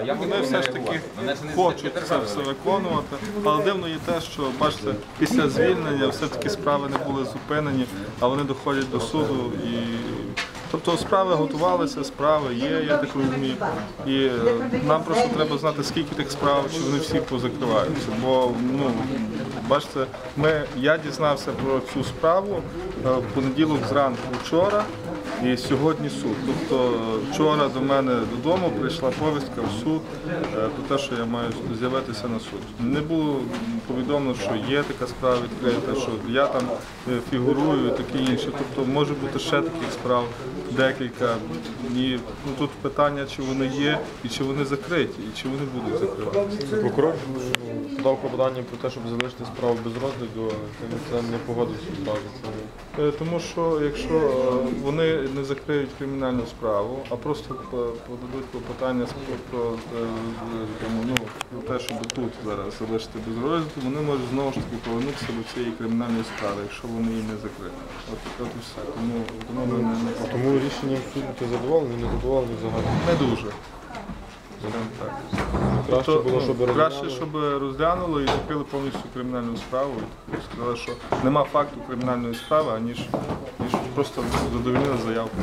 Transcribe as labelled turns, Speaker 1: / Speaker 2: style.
Speaker 1: Вони все ж таки хочуть це все виконувати, але дивно є те, що бачите, після звільнення все-таки справи не були зупинені, а вони доходять до суду і. Тобто справи готувалися, справи є, я так розумію. І нам просто треба знати, скільки тих справ, чи вони всі позакриваються. Бо ну бачите, ми я дізнався про цю справу е, в понеділок зранку вчора. І сьогодні суд. Тобто вчора до мене додому прийшла повістка в суд е, про те, що я маю з'явитися на суд. Не було повідомлено, що є така справа відкрита, що я там е, фігурую і таке інше. Тобто може бути ще таких справ декілька. І ну, тут питання, чи вони є і чи вони закриті, і чи вони будуть закриватися.
Speaker 2: Прокурор подав клопотання про те, щоб залишити справу без розгляду, це не погодився
Speaker 1: Е, Тому що якщо вони не закриють кримінальну справу, а просто подадуть клопотання про, е, ну, те, щоб тут зараз залишити без розгляду, вони можуть знову ж таки повернутися до цієї кримінальної справи, якщо вони її не закриють. От, от і все. Тому, тому ми не,
Speaker 2: Тому рішенням суду ти задоволений, не задоволений взагалі.
Speaker 1: не дуже. Так.
Speaker 2: Краще
Speaker 1: Тобто,
Speaker 2: було,
Speaker 1: ну,
Speaker 2: щоб
Speaker 1: краще,
Speaker 2: розглянули.
Speaker 1: щоб розглянули і закрили повністю кримінальну справу. І сказали, що нема факту кримінальної справи, аніж, ніж просто задовільнили заявку.